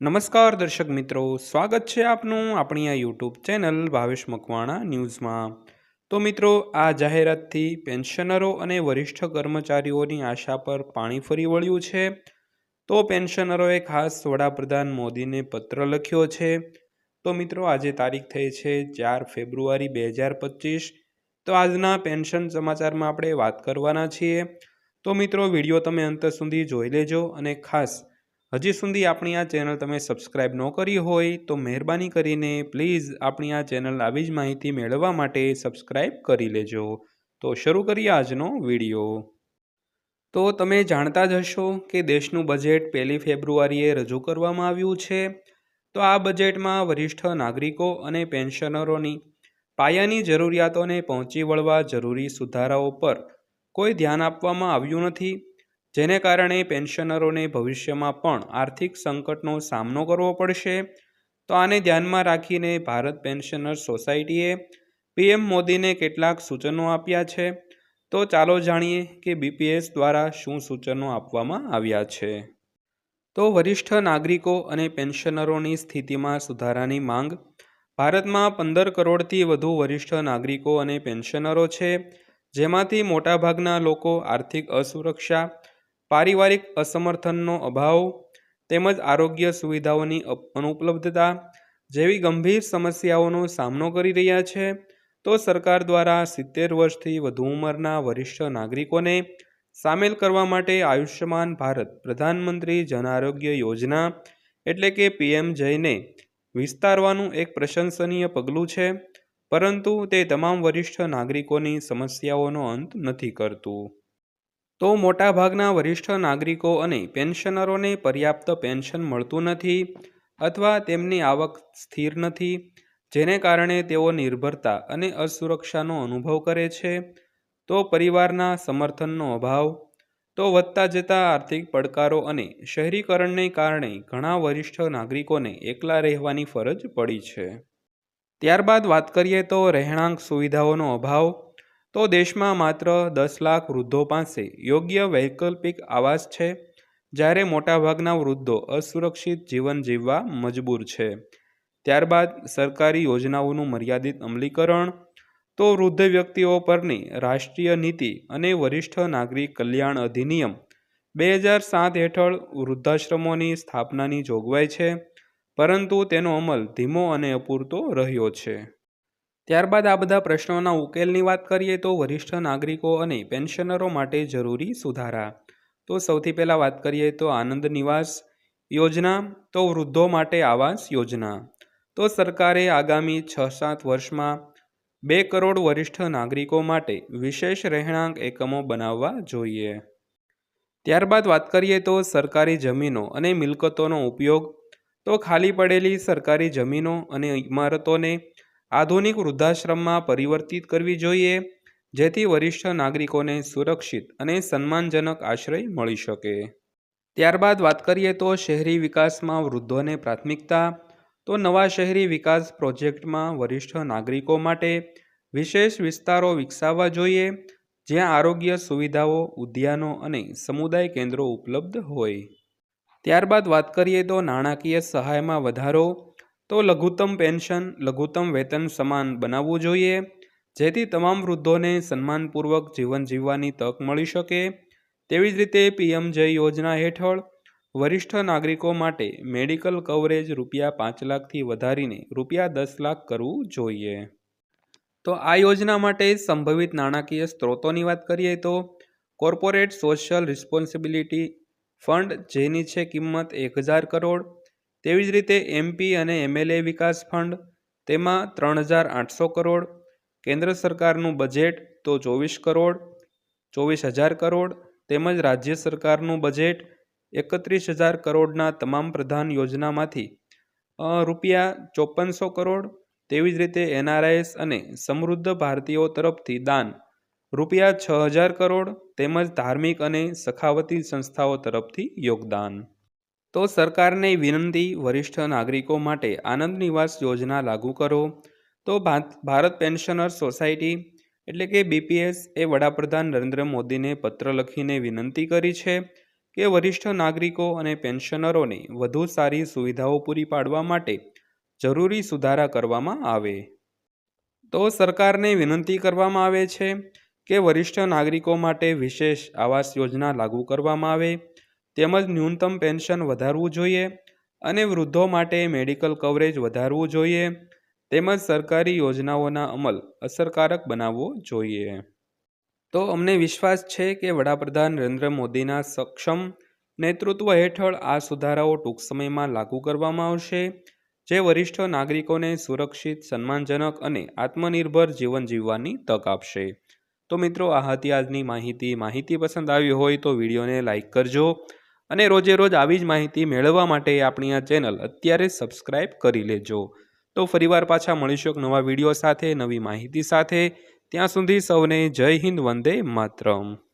નમસ્કાર દર્શક મિત્રો, સ્વાગત છે આપનું આપણી આ યુટ્યુબ ચેનલ ભાવેશ મકવાણા ન્યૂઝમાં. તો મિત્રો, આ જાહેરાતથી પેન્શનરો અને વરિષ્ઠ કર્મચારીઓની આશા પર પાણી ફરી વળ્યું છે. તો પેન્શનરોએ ખાસ વડાપ્રધાન મોદીને પત્ર લખ્યો છે. તો મિત્રો, આજે તારીખ થઈ છે ચાર ફેબ્રુઆરી બે હજાર પચીસ. તો આજના પેન્શન સમાચારમાં આપણે વાત કરવાના છીએ. તો મિત્રો, વીડિયો તમે અંત સુધી જોઈ લેજો અને ખાસ હજી સુધી આપણી આ ચેનલ તમે સબસ્ક્રાઇબ ન કરી હોય તો મહેરબાની કરીને પ્લીઝ આપણી આ ચેનલ આવી જ માહિતી મેળવવા માટે સબસ્ક્રાઇબ કરી લેજો. તો શરૂ કરીએ આજનો વીડિયો. તો તમે જાણતા જ હશો કે દેશનું બજેટ પહેલી ફેબ્રુઆરીએ રજૂ કરવામાં આવ્યું છે. તો આ બજેટમાં વરિષ્ઠ નાગરિકો અને પેન્શનરોની પાયાની જરૂરિયાતોને પહોંચી વળવા જરૂરી સુધારાઓ પર કોઈ ધ્યાન આપવામાં આવ્યું નથી. જેને કારણે પેન્શનરોને ભવિષ્યમાં પણ આર્થિક સંકટનો સામનો કરવો પડશે. તો આને ધ્યાનમાં રાખીને ભારત પેન્શનર સોસાયટીએ પીએમ મોદીને કેટલાક સૂચનો આપ્યા છે. તો ચાલો જાણીએ કે બીપીએસ દ્વારા શું સૂચનો આપવામાં આવ્યા છે. તો વરિષ્ઠ નાગરિકો અને પેન્શનરોની સ્થિતિમાં સુધારાની માંગ. ભારતમાં પંદર કરોડથી વધુ વરિષ્ઠ નાગરિકો અને પેન્શનરો છે. જેમાંથી મોટાભાગના લોકો આર્થિક અસુરક્ષા પારિવારિક અસમર્થનનો અભાવ તેમજ આરોગ્ય સુવિધાઓની અનુપલબ્ધતા જેવી ગંભીર સમસ્યાઓનો સામનો કરી રહ્યા છે, તો સરકાર દ્વારા સિત્તેર વર્ષથી વધુ ઉંમરના વરિષ્ઠ નાગરિકોને સામેલ કરવા માટે આયુષ્યમાન ભારત પ્રધાનમંત્રી જન આરોગ્ય યોજના એટલે કે પીએમ જયને વિસ્તારવાનું એક પ્રશંસનીય પગલું છે, પરંતુ તે તમામ વરિષ્ઠ નાગરિકોની સમસ્યાઓનો અંત નથી કરતું. તો મોટાભાગના વરિષ્ઠ નાગરિકો અને પેન્શનરોને પર્યાપ્ત પેન્શન મળતું નથી અથવા તેમની આવક સ્થિર નથી, જેને કારણે તેઓ નિર્ભરતા અને અસુરક્ષાનો અનુભવ કરે છે. તો પરિવારના સમર્થનનો અભાવ, તો વધતા જતા આર્થિક પડકારો અને શહેરીકરણને કારણે ઘણા વરિષ્ઠ નાગરિકોને એકલા રહેવાની ફરજ પડી છે. ત્યારબાદ વાત કરીએ તો રહેણાંક સુવિધાઓનો અભાવ તો દેશમાં માત્ર દસ લાખ વૃદ્ધો પાસે યોગ્ય વૈકલ્પિક આવાસ છે? જ્યારે મોટાભાગના વૃદ્ધો અસુરક્ષિત જીવન જીવવા મજબૂર છે. ત્યારબાદ સરકારી યોજનાઓનું મર્યાદિત અમલીકરણ, તો વૃદ્ધ વ્યક્તિઓ પરની રાષ્ટ્રીય નીતિ અને વરિષ્ઠ નાગરિક કલ્યાણ અધિનિયમ બે હજાર સાત હેઠળ વૃદ્ધાશ્રમોની સ્થાપનાની જોગવાઈ છે, પરંતુ તેનો અમલ ધીમો અને અપૂરતો રહ્યો છે. ત્યારબાદ આ બધા પ્રશ્નોના ઉકેલની વાત કરીએ તો વરિષ્ઠ નાગરિકો અને પેન્શનરો માટે જરૂરી સુધારા. તો સૌથી પહેલાં વાત કરીએ તો આનંદ નિવાસ યોજના, તો વૃદ્ધો માટે આવાસ યોજના. તો સરકારે આગામી છ સાત વર્ષમાં બે કરોડ વરિષ્ઠ નાગરિકો માટે વિશેષ રહેણાંક એકમો બનાવવા જોઈએ. ત્યારબાદ વાત કરીએ તો સરકારી જમીનો અને મિલકતોનો ઉપયોગ. તો ખાલી પડેલી સરકારી જમીનો અને ઇમારતોને આધુનિક વૃદ્ધાશ્રમમાં પરિવર્તિત કરવી જોઈએ, જેથી વરિષ્ઠ નાગરિકોને સુરક્ષિત અને સન્માનજનક આશ્રય મળી શકે. ત્યારબાદ વાત કરીએ તો શહેરી વિકાસમાં વૃદ્ધોને પ્રાથમિકતા, તો નવા શહેરી વિકાસ પ્રોજેક્ટમાં વરિષ્ઠ નાગરિકો માટે વિશેષ વિસ્તારો વિકસાવવા જોઈએ, જ્યાં આરોગ્ય સુવિધાઓ, ઉદ્યાનો અને સમુદાય કેન્દ્રો ઉપલબ્ધ હોય. ત્યારબાદ વાત કરીએ તો નાણાકીય સહાયમાં વધારો તો લઘુત્તમ પેન્શન, લઘુત્તમ વેતન સમાન બનાવવું જોઈએ, જેથી તમામ વૃદ્ધોને સન્માનપૂર્વક જીવન જીવવાની તક મળી શકે. તેવી જ રીતે પીએમ જય યોજના હેઠળ વરિષ્ઠ નાગરિકો માટે મેડિકલ કવરેજ રૂપિયા પાંચ લાખથી વધારીને રૂપિયા દસ લાખ કરવું જોઈએ. તો આ યોજના માટે સંભવિત નાણાકીય સ્ત્રોતોની વાત કરીએ તો કોર્પોરેટ સોશિયલ રિસ્પોન્સિબિલિટી ફંડ, જેની છે કિંમત એક હજાર કરોડ તેવી જ રીતે એમપી અને એમએલએ વિકાસ ફંડ, તેમાં ત્રણ હજાર આઠસો કરોડ, કેન્દ્ર સરકારનું બજેટ તો ચોવીસ કરોડ, ચોવીસ હજાર કરોડ, તેમજ રાજ્ય સરકારનું બજેટ એકત્રીસ હજાર કરોડના તમામ પ્રધાન યોજનામાંથી રૂપિયા ચોપનસો કરોડ, તેવી જ રીતે એનઆરઆઈએસ અને સમૃદ્ધ ભારતીયો તરફથી દાન, રૂપિયા છ હજાર કરોડ, તેમજ ધાર્મિક અને સખાવતી સંસ્થાઓ તરફથી યોગદાન. તો સરકારને વિનંતી વરિષ્ઠ નાગરિકો માટે આનંદ નિવાસ યોજના લાગુ કરો. તો ભારત પેન્શનર સોસાયટી એટલે કે બીપીએસ એ વડાપ્રધાન નરેન્દ્ર મોદીને પત્ર લખીને વિનંતી કરી છે કે વરિષ્ઠ નાગરિકો અને પેન્શનરોને વધુ સારી સુવિધાઓ પૂરી પાડવા માટે જરૂરી સુધારા કરવામાં આવે. તો સરકારને વિનંતી કરવામાં આવે છે કે વરિષ્ઠ નાગરિકો માટે વિશેષ આવાસ યોજના લાગુ કરવામાં આવે. તેમજ ન્યૂનતમ પેન્શન વધારવું જોઈએ અને વૃદ્ધો માટે મેડિકલ કવરેજ વધારવું જોઈએ. તેમજ સરકારી યોજનાઓના અમલ અસરકારક બનાવવો જોઈએ. તો અમને વિશ્વાસ છે કે વડાપ્રધાન નરેન્દ્ર મોદીના સક્ષમ નેતૃત્વ હેઠળ આ સુધારાઓ ટૂંક સમયમાં લાગુ કરવામાં આવશે, જે વરિષ્ઠ નાગરિકોને સુરક્ષિત, સન્માનજનક અને આત્મનિર્ભર જીવન જીવવાની તક આપશે. તો મિત્રો, આ હતી આજની માહિતી. માહિતી પસંદ આવી હોય તો વિડીયોને લાઇક કરજો. અને રોજે રોજ આવી જ માહિતી મેળવવા માટે આપણી આ ચેનલ અત્યારે સબસ્ક્રાઇબ કરી લેજો. તો ફરીવાર પાછા મળીશું એક નવા વીડિયો સાથે, નવી માહિતી સાથે. ત્યાં સુધી સૌને જય હિન્દ, વંદે માતરમ.